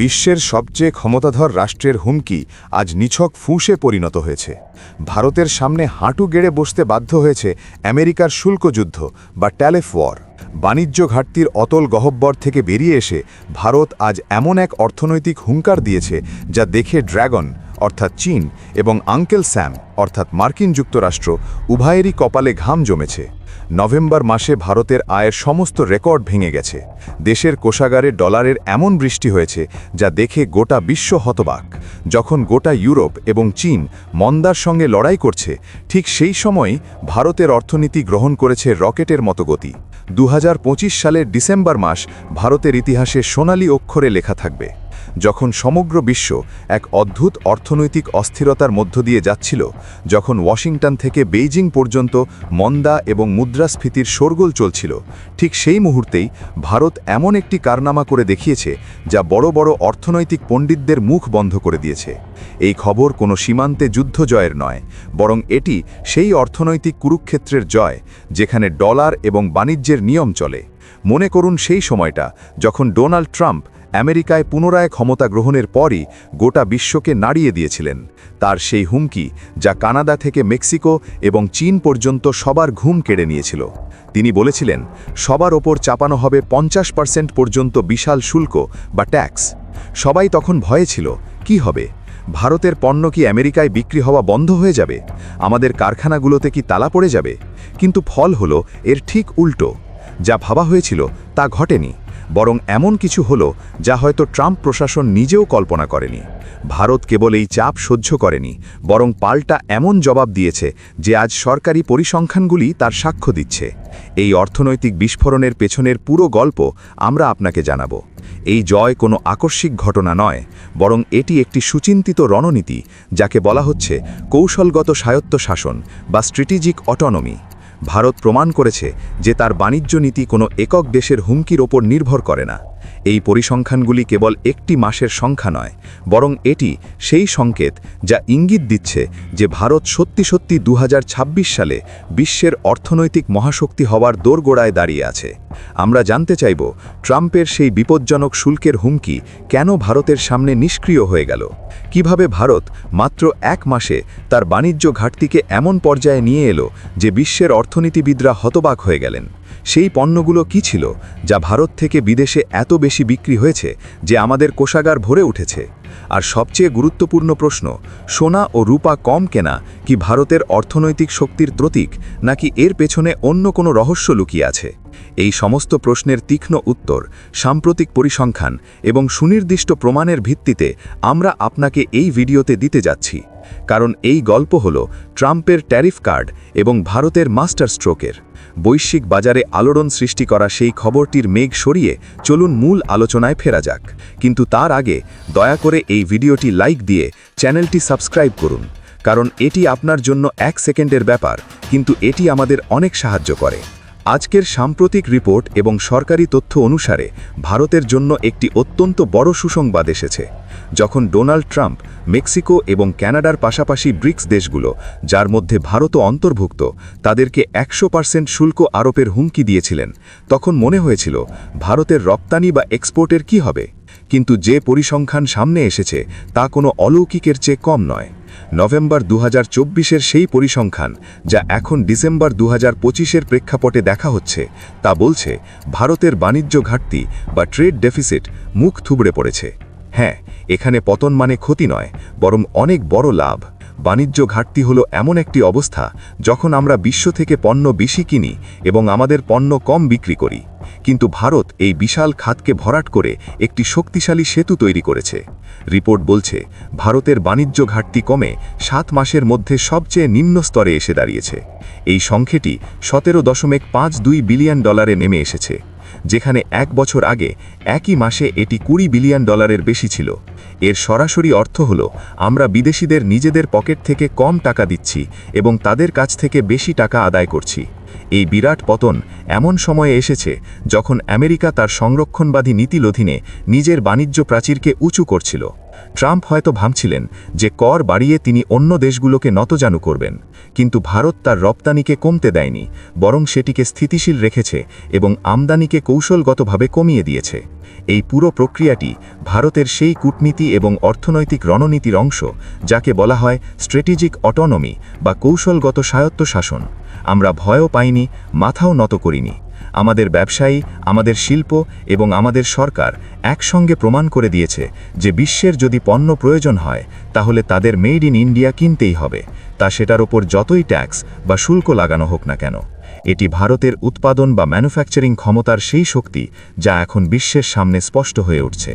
বিশ্বের সবচেয়ে ক্ষমতাধর রাষ্ট্রের হুমকি আজ নিছক ফুঁসে পরিণত হয়েছে। ভারতের সামনে হাঁটু গেড়ে বসতে বাধ্য হয়েছে আমেরিকার শুল্কযুদ্ধ বা ট্যালেফ ওয়ার। বাণিজ্য ঘাটতির অতল গহব্বর থেকে বেরিয়ে এসে ভারত আজ এমন এক অর্থনৈতিক হুঙ্কার দিয়েছে যা দেখে ড্র্যাগন অর্থাৎ চীন, এবং আঙ্কেল স্যাম, অর্থাৎ মার্কিন যুক্তরাষ্ট্র, উভয়েরই কপালে ঘাম জমেছে। নভেম্বর মাসে ভারতের আয়ের সমস্ত রেকর্ড ভেঙে গেছে। দেশের কোষাগারে ডলারের এমন বৃষ্টি হয়েছে, যা দেখে গোটা বিশ্ব হতবাক। যখন গোটা ইউরোপ এবং চীন মন্দার সঙ্গে লড়াই করছে, ঠিক সেই সময়ই ভারতের অর্থনীতি গ্রহণ করেছে রকেটের মতো গতি। দু হাজার পঁচিশ সালের ডিসেম্বর মাস ভারতের ইতিহাসে সোনালী অক্ষরে লেখা থাকবে। যখন সমগ্র বিশ্ব এক অদ্ভুত অর্থনৈতিক অস্থিরতার মধ্য দিয়ে যাচ্ছিল, যখন ওয়াশিংটন থেকে বেইজিং পর্যন্ত মন্দা এবং মুদ্রাস্ফীতির শোরগোল চলছিল, ঠিক সেই মুহূর্তেই ভারত এমন একটি কারনামা করে দেখিয়েছে যা বড় বড় অর্থনৈতিক পণ্ডিতদের মুখ বন্ধ করে দিয়েছে। এই খবর কোনো সীমান্তে যুদ্ধ জয়ের নয়, বরং এটি সেই অর্থনৈতিক কুরুক্ষেত্রের জয় যেখানে ডলার এবং বাণিজ্যের নিয়ম চলে। মনে করুন সেই সময়টা যখন ডোনাল্ড ট্রাম্প আমেরিকায় পুনরায় ক্ষমতা গ্রহণের পরই গোটা বিশ্বকে নাড়িয়ে দিয়েছিলেন। তার সেই হুমকি যা কানাডা থেকে মেক্সিকো এবং চীন পর্যন্ত সবার ঘুম কেড়ে নিয়েছিল। তিনি বলেছিলেন, সবার ওপর চাপানো হবে পঞ্চাশ পার্সেন্ট পর্যন্ত বিশাল শুল্ক বা ট্যাক্স। সবাই তখন ভয়ে ছিল, কি হবে? ভারতের পণ্য কি আমেরিকায় বিক্রি হওয়া বন্ধ হয়ে যাবে? আমাদের কারখানাগুলোতে কি তালা পড়ে যাবে? কিন্তু ফল হলো এর ঠিক উল্টো। যা ভাবা হয়েছিল তা ঘটেনি। বরং এমন কিছু হলো যা হয়তো ট্রাম্প প্রশাসন নিজেও কল্পনা করেনি। ভারত কেবল এই চাপ সহ্য করেনি, বরং পাল্টা এমন জবাব দিয়েছে যে আজ সরকারি পরিসংখ্যানগুলি তার সাক্ষ্য দিচ্ছে। এই অর্থনৈতিক বিস্ফোরণের পেছনের পুরো গল্প আমরা আপনাকে জানাব। এই জয় কোনো আকস্মিক ঘটনা নয়, বরং এটি একটি সুচিন্তিত রণনীতি, যাকে বলা হচ্ছে কৌশলগত স্বায়ত্ত শাসন বা স্ট্র্যাটেজিক অটোনমি। ভারত প্রমাণ করেছে যে তার বাণিজ্য নীতি কোনো একক দেশের হুমকির ওপর নির্ভর করে না। এই পরিসংখ্যানগুলি কেবল একটি মাসের সংখ্যা নয়, বরং এটি সেই সংকেত যা ইঙ্গিত দিচ্ছে যে ভারত সত্যি সত্যি দু হাজার ছাব্বিশ সালে বিশ্বের অর্থনৈতিক মহাশক্তি হওয়ার দোরগোড়ায় দাঁড়িয়ে আছে। আমরা জানতে চাইব ট্রাম্পের সেই বিপজ্জনক শুল্কের হুমকি কেন ভারতের সামনে নিষ্ক্রিয় হয়ে গেল। কীভাবে ভারত মাত্র এক মাসে তার বাণিজ্য ঘাটতিকে এমন পর্যায়ে নিয়ে এলো যে বিশ্বের অর্থনীতিবিদরা হতবাক হয়ে গেলেন? সেই পণ্যগুলো কি ছিল যা ভারত থেকে বিদেশে এত বেশি বিক্রি হয়েছে যে আমাদের কোষাগার ভরে উঠেছে? আর সবচেয়ে গুরুত্বপূর্ণ প্রশ্ন, সোনা ও রূপা কম কেনা কি ভারতের অর্থনৈতিক শক্তির প্রতীক নাকি এর পেছনে অন্য কোনো রহস্য লুকিয়ে আছে? এই সমস্ত প্রশ্নের তীক্ষ্ণ উত্তর, সাম্প্রতিক পরিসংখ্যান এবং সুনির্দিষ্ট প্রমাণের ভিত্তিতে আমরা আপনাকে এই ভিডিওতে দিতে যাচ্ছি। কারণ এই গল্প হল ট্রাম্পের ট্যারিফ কার্ড এবং ভারতের মাস্টার স্ট্রোকের। বৈশ্বিক বাজারে আলোড়ন সৃষ্টি করা সেই খবরটির মেঘ সরিয়ে চলুন মূল আলোচনায় ফেরা যাক। কিন্তু তার আগে দয়া করে এই ভিডিওটি লাইক দিয়ে চ্যানেলটি সাবস্ক্রাইব করুন, কারণ এটি আপনার জন্য এক সেকেন্ডের ব্যাপার, কিন্তু এটি আমাদের অনেক সাহায্য করে। আজকের সাম্প্রতিক রিপোর্ট এবং সরকারি তথ্য অনুসারে ভারতের জন্য একটি অত্যন্ত বড় সুসংবাদ এসেছে। যখন ডোনাল্ড ট্রাম্প মেক্সিকো এবং ক্যানাডার পাশাপাশি ব্রিক্স দেশগুলো, যার মধ্যে ভারতও অন্তর্ভুক্ত, তাদেরকে একশো পার্সেন্ট শুল্ক আরোপের হুমকি দিয়েছিলেন, তখন মনে হয়েছিল ভারতের রপ্তানি বা এক্সপোর্টের কি হবে? কিন্তু যে পরিসংখ্যান সামনে এসেছে, তা কোনো অলৌকিকের চেয়ে কম নয়। নভেম্বর দু হাজার সেই পরিসংখ্যান, যা এখন ডিসেম্বর দু হাজার প্রেক্ষাপটে দেখা হচ্ছে, তা বলছে ভারতের বাণিজ্য ঘাটতি বা ট্রেড ডেফিসিট মুখ থুবড়ে পড়েছে। হ্যাঁ এখানে পতন মানে ক্ষতি নয়, বরং অনেক বড় লাভ। বাণিজ্য ঘাটতি হলো এমন একটি অবস্থা, যখন আমরা বিশ্ব থেকে পণ্য বেশি কিনি এবং আমাদের পণ্য কম বিক্রি করি। কিন্তু ভারত এই বিশাল খাতকে ভরাট করে একটি শক্তিশালী সেতু তৈরি করেছে। রিপোর্ট বলছে, ভারতের বাণিজ্য ঘাটতি কমে সাত মাসের মধ্যে সবচেয়ে নিম্ন স্তরে এসে দাঁড়িয়েছে। এই সংখ্যাটি সতেরো দশমিক পাঁচ দুই বিলিয়ন ডলারে নেমে এসেছে। যেখানে এক বছর আগে একই মাসে এটি কুড়ি বিলিয়ন ডলারের বেশি ছিল। এর সরাসরি অর্থ হল, আমরা বিদেশিদের নিজেদের পকেট থেকে কম টাকা দিচ্ছি এবং তাদের কাছ থেকে বেশি টাকা আদায় করছি। এই বিরাট পতন এমন সময়ে এসেছে যখন আমেরিকা তার সংরক্ষণবাদী নীতির অধীনে নিজের বাণিজ্য প্রাচীরকে উঁচু করছিল। ট্রাম্প হয়তো ভাবছিলেন যে কর বাড়িয়ে তিনি অন্য দেশগুলোকে নতজানু করবেন। কিন্তু ভারত তার রপ্তানিকে কমতে দেয়নি, বরং সেটিকে স্থিতিশীল রেখেছে এবং আমদানিকে কৌশলগতভাবে কমিয়ে দিয়েছে। এই পুরো প্রক্রিয়াটি ভারতের সেই কূটনীতি এবং অর্থনৈতিক রণনীতির অংশ, যাকে বলা হয় স্ট্র্যাটেজিক অটোনমি বা কৌশলগত স্বায়ত্তশাসন। আমরা ভয়ও পাইনি, মাথাও নত করিনি। আমাদের ব্যবসায়ী, আমাদের শিল্প এবং আমাদের সরকার একসঙ্গে প্রমাণ করে দিয়েছে যে বিশ্বের যদি পণ্য প্রয়োজন হয়, তাহলে তাদের মেড ইন ইন্ডিয়া কিনতেই হবে। তা সেটার ওপর যতই ট্যাক্স বা শুল্ক লাগানো হোক না কেন, এটি ভারতের উৎপাদন বা ম্যানুফ্যাকচারিং ক্ষমতার সেই শক্তি যা এখন বিশ্বের সামনে স্পষ্ট হয়ে উঠছে।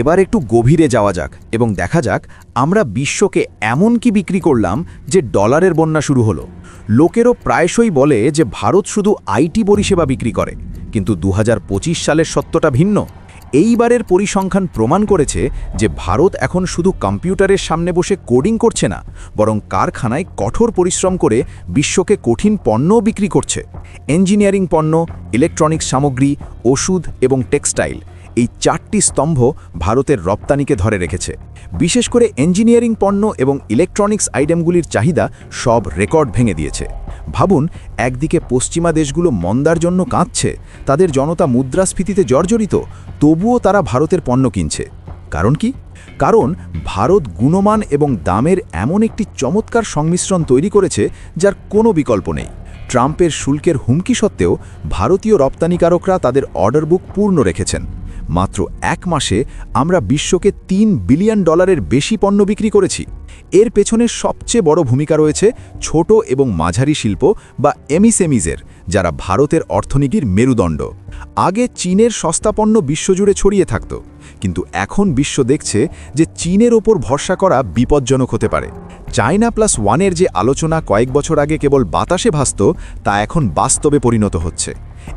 এবার একটু গভীরে যাওয়া যাক এবং দেখা যাক আমরা বিশ্বকে এমন কি বিক্রি করলাম যে ডলারের বন্যা শুরু হলো। লোকেরও প্রায়শই বলে যে ভারত শুধু আইটি পরিষেবা বিক্রি করে, কিন্তু দু হাজার পঁচিশ সালের সত্যটা ভিন্ন। এইবারের পরিসংখ্যান প্রমাণ করেছে যে ভারত এখন শুধু কম্পিউটারের সামনে বসে কোডিং করছে না, বরং কারখানায় কঠোর পরিশ্রম করে বিশ্বকে কঠিন পণ্যও বিক্রি করছে। ইঞ্জিনিয়ারিং পণ্য, ইলেকট্রনিক্স সামগ্রী, ওষুধ এবং টেক্সটাইল এই চারটি স্তম্ভ ভারতের রপ্তানিকে ধরে রেখেছে। বিশেষ করে ইঞ্জিনিয়ারিং পণ্য এবং ইলেকট্রনিক্স আইটেমগুলির চাহিদা সব রেকর্ড ভেঙে দিয়েছে। ভাবুন, একদিকে পশ্চিমা দেশগুলো মন্দার জন্য কাঁদছে, তাদের জনতা মুদ্রাস্ফীতিতে জর্জরিত, তবুও তারা ভারতের পণ্য কিনছে। কারণ কি? কারণ ভারত গুণমান এবং দামের এমন একটি চমৎকার সংমিশ্রণ তৈরি করেছে যার কোনো বিকল্প নেই। ট্রাম্পের শুল্কের হুমকি সত্ত্বেও ভারতীয় রপ্তানিকারকরা তাদের অর্ডার বুক পূর্ণ রেখেছেন। মাত্র এক মাসে আমরা বিশ্বকে তিন বিলিয়ন ডলারের বেশি পণ্য বিক্রি করেছি। এর পেছনে সবচেয়ে বড় ভূমিকা রয়েছে ছোট এবং মাঝারি শিল্প বা এমিসেমিজের, যারা ভারতের অর্থনীতির মেরুদণ্ড। আগে চীনের সস্তা পণ্য বিশ্বজুড়ে ছড়িয়ে থাকত, কিন্তু এখন বিশ্ব দেখছে যে চীনের ওপর ভরসা করা বিপজ্জনক হতে পারে। চায়না প্লাস ওয়ানের যে আলোচনা কয়েক বছর আগে কেবল বাতাসে ভাসত, তা এখন বাস্তবে পরিণত হচ্ছে।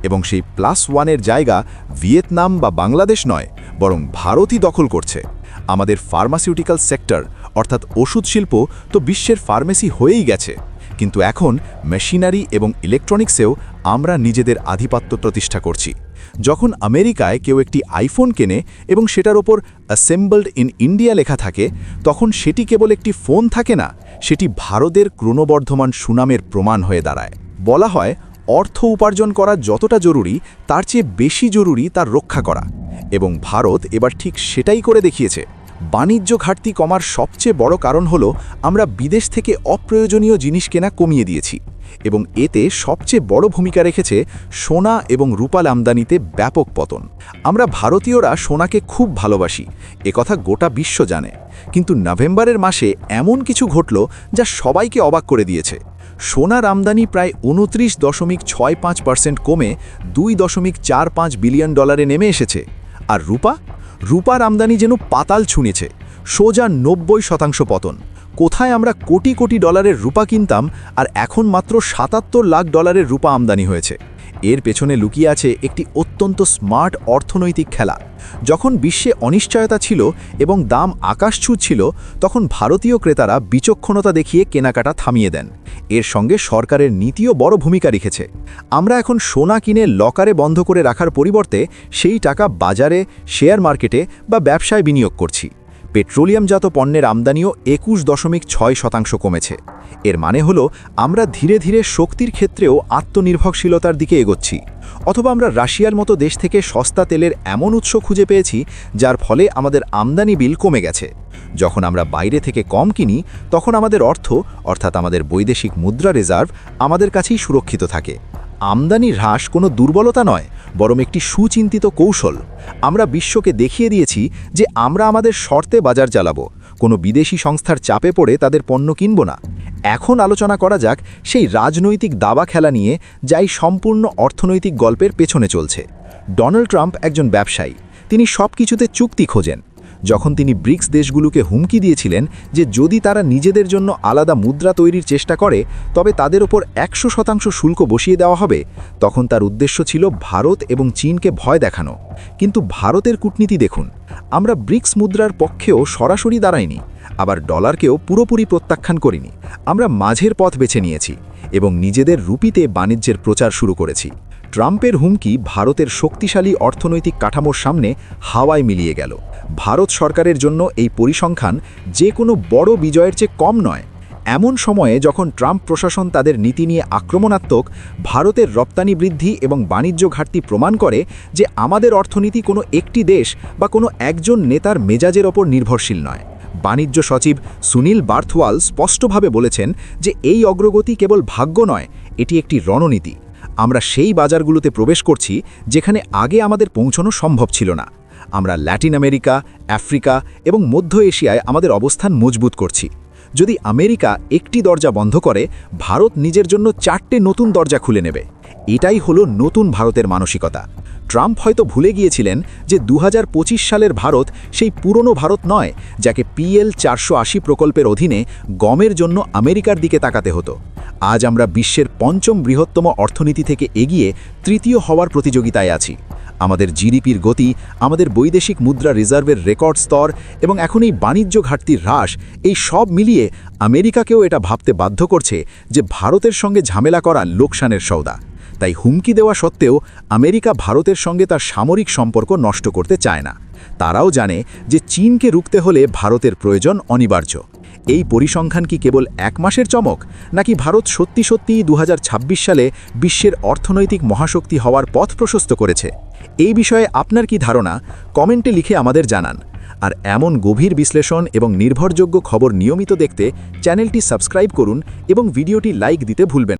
এবং সেই প্লাস ওয়ানের জায়গা ভিয়েতনাম বা বাংলাদেশ নয়, বরং ভারতই দখল করছে। আমাদের ফার্মাসিউটিক্যাল সেক্টর অর্থাৎ ওষুধ শিল্প, তো বিশ্বের ফার্মেসি হয়েই গেছে। কিন্তু এখন মেশিনারি এবং ইলেকট্রনিক্সেও আমরা নিজেদের আধিপত্য প্রতিষ্ঠা করছি। যখন আমেরিকায় কেউ একটি আইফোন কেনে এবং সেটার ওপর অ্যাসেম্বলড ইন ইন্ডিয়া লেখা থাকে, তখন সেটি কেবল একটি ফোন থাকে না, সেটি ভারতের ক্রমবর্ধমান সুনামের প্রমাণ হয়ে দাঁড়ায়। বলা হয় অর্থ উপার্জন করা যতটা জরুরি, তার চেয়ে বেশি জরুরি তার রক্ষা করা। এবং ভারত এবার ঠিক সেটাই করে দেখিয়েছে। বাণিজ্য ঘাটতি কমার সবচেয়ে বড় কারণ হলো, আমরা বিদেশ থেকে অপ্রয়োজনীয় জিনিস কেনা কমিয়ে দিয়েছি। এবং এতে সবচেয়ে বড় ভূমিকা রেখেছে সোনা এবং রূপাল আমদানিতে ব্যাপক পতন। আমরা ভারতীয়রা সোনাকে খুব ভালোবাসি একথা গোটা বিশ্ব জানে। কিন্তু নভেম্বরের মাসে এমন কিছু ঘটল যা সবাইকে অবাক করে দিয়েছে। সোনার আমদানি প্রায় উনত্রিশ দশমিক ছয় পাঁচ পার্সেন্ট কমে দুই দশমিক চার পাঁচ বিলিয়ন ডলারে নেমে এসেছে। আর রূপা? রূপার আমদানি যেন পাতাল ছুঁড়েছে। সোজা নব্বই শতাংশ পতন। কোথায় আমরা কোটি কোটি ডলারের রূপা কিনতাম আর এখন মাত্র সাতাত্তর লাখ ডলারের রূপা আমদানি হয়েছে? এর পেছনে লুকিয়ে আছে একটি অত্যন্ত স্মার্ট অর্থনৈতিক খেলা। যখন বিশ্বে অনিশ্চয়তা ছিল এবং দাম আকাশ ছিল, তখন ভারতীয় ক্রেতারা বিচক্ষণতা দেখিয়ে কেনাকাটা থামিয়ে দেন। এর সঙ্গে সরকারের নীতিও বড় ভূমিকা রেখেছে। আমরা এখন সোনা কিনে লকারে বন্ধ করে রাখার পরিবর্তে সেই টাকা বাজারে, শেয়ার মার্কেটে বা ব্যবসায় বিনিয়োগ করছি। পেট্রোলিয়ামজাত পণ্যের আমদানিও একুশ দশমিক ছয় শতাংশ কমেছে। এর মানে হল, আমরা ধীরে ধীরে শক্তির ক্ষেত্রেও আত্মনির্ভরশীলতার দিকে এগোচ্ছি। অথবা আমরা রাশিয়ার মতো দেশ থেকে সস্তা তেলের এমন উৎস খুঁজে পেয়েছি, যার ফলে আমাদের আমদানি বিল কমে গেছে। যখন আমরা বাইরে থেকে কম কিনি, তখন আমাদের অর্থ, অর্থাৎ আমাদের বৈদেশিক মুদ্রা রিজার্ভ, আমাদের কাছেই সুরক্ষিত থাকে। আমদানি হ্রাস কোনো দুর্বলতা নয় বরং একটি সুচিন্তিত কৌশল। আমরা বিশ্বকে দেখিয়ে দিয়েছি যে আমরা আমাদের শর্তে বাজার চালাব কোনো বিদেশি সংস্থার চাপে পড়ে তাদের পণ্য কিনব না। এখন আলোচনা করা যাক সেই রাজনৈতিক দাবা খেলা নিয়ে যাই সম্পূর্ণ অর্থনৈতিক গল্পের পেছনে চলছে। ডোনাল্ড ট্রাম্প একজন ব্যবসায়ী। তিনি সব কিছুতে চুক্তি খোঁজেন। যখন তিনি ব্রিক্স দেশগুলোকে হুমকি দিয়েছিলেন যে যদি তারা নিজেদের জন্য আলাদা মুদ্রা তৈরির চেষ্টা করে, তবে তাদের ওপর একশো শতাংশ শুল্ক বসিয়ে দেওয়া হবে, তখন তার উদ্দেশ্য ছিল ভারত এবং চীনকে ভয় দেখানো। কিন্তু ভারতের কূটনীতি দেখুন, আমরা ব্রিক্স মুদ্রার পক্ষেও সরাসরি দাঁড়াইনি, আবার ডলারকেও পুরোপুরি প্রত্যাখ্যান করিনি। আমরা মাঝের পথ বেছে নিয়েছি এবং নিজেদের রুপিতে বাণিজ্যের প্রচার শুরু করেছি। ট্রাম্পের হুমকি ভারতের শক্তিশালী অর্থনৈতিক কাঠামোর সামনে হাওয়ায় মিলিয়ে গেল। ভারত সরকারের জন্য এই পরিসংখ্যান যে কোনো বড় বিজয়ের চেয়ে কম নয়। এমন সময়ে যখন ট্রাম্প প্রশাসন তাদের নীতি নিয়ে আক্রমণাত্মক, ভারতের রপ্তানি বৃদ্ধি এবং বাণিজ্য ঘাটতি প্রমাণ করে যে আমাদের অর্থনীতি কোনো একটি দেশ বা কোনো একজন নেতার মেজাজের ওপর নির্ভরশীল নয়। বাণিজ্য সচিব সুনীল বার্থওয়াল স্পষ্টভাবে বলেছেন যে এই অগ্রগতি কেবল ভাগ্য নয়, এটি একটি রণনীতি। আমরা সেই বাজারগুলোতে প্রবেশ করছি যেখানে আগে আমাদের পৌঁছানো সম্ভব ছিল না। আমরা ল্যাটিন আমেরিকা, আফ্রিকা এবং মধ্য এশিয়ায় আমাদের অবস্থান মজবুত করছি। যদি আমেরিকা একটি দরজা বন্ধ করে, ভারত নিজের জন্য চারটে নতুন দরজা খুলে নেবে। এটাই হলো নতুন ভারতের মানসিকতা। ট্রাম্প হয়তো ভুলে গিয়েছিলেন যে দু হাজার পঁচিশ সালের ভারত সেই পুরনো ভারত নয়, যাকে পিএল চারশো আশি প্রকল্পের অধীনে গমের জন্য আমেরিকার দিকে তাকাতে হতো। আজ আমরা বিশ্বের পঞ্চম বৃহত্তম অর্থনীতি থেকে এগিয়ে তৃতীয় হওয়ার প্রতিযোগিতায় আছি। আমাদের জিডিপির গতি, আমাদের বৈদেশিক মুদ্রা রিজার্ভের রেকর্ড স্তর এবং এখন এই বাণিজ্য ঘাটতির হ্রাস, এই সব মিলিয়ে আমেরিকাকেও এটা ভাবতে বাধ্য করছে যে ভারতের সঙ্গে ঝামেলা করা লোকসানের সৌদা তাই হুমকি দেওয়া সত্ত্বেও আমেরিকা ভারতের সঙ্গে তার সামরিক সম্পর্ক নষ্ট করতে চায় না। তারাও জানে যে চীনকে রুখতে হলে ভারতের প্রয়োজন অনিবার্য। এই পরিসংখ্যান কি কেবল এক মাসের চমক, নাকি ভারত সত্যি সত্যিই দু হাজার ছাব্বিশ সালে বিশ্বের অর্থনৈতিক মহাশক্তি হওয়ার পথ প্রশস্ত করেছে? এই বিষয়ে আপনার কি ধারণা? কমেন্টে লিখে আমাদের জানান। আর এমন গভীর বিশ্লেষণ এবং নির্ভরযোগ্য খবর নিয়মিত দেখতে চ্যানেলটি সাবস্ক্রাইব করুন এবং ভিডিওটি লাইক দিতে ভুলবেন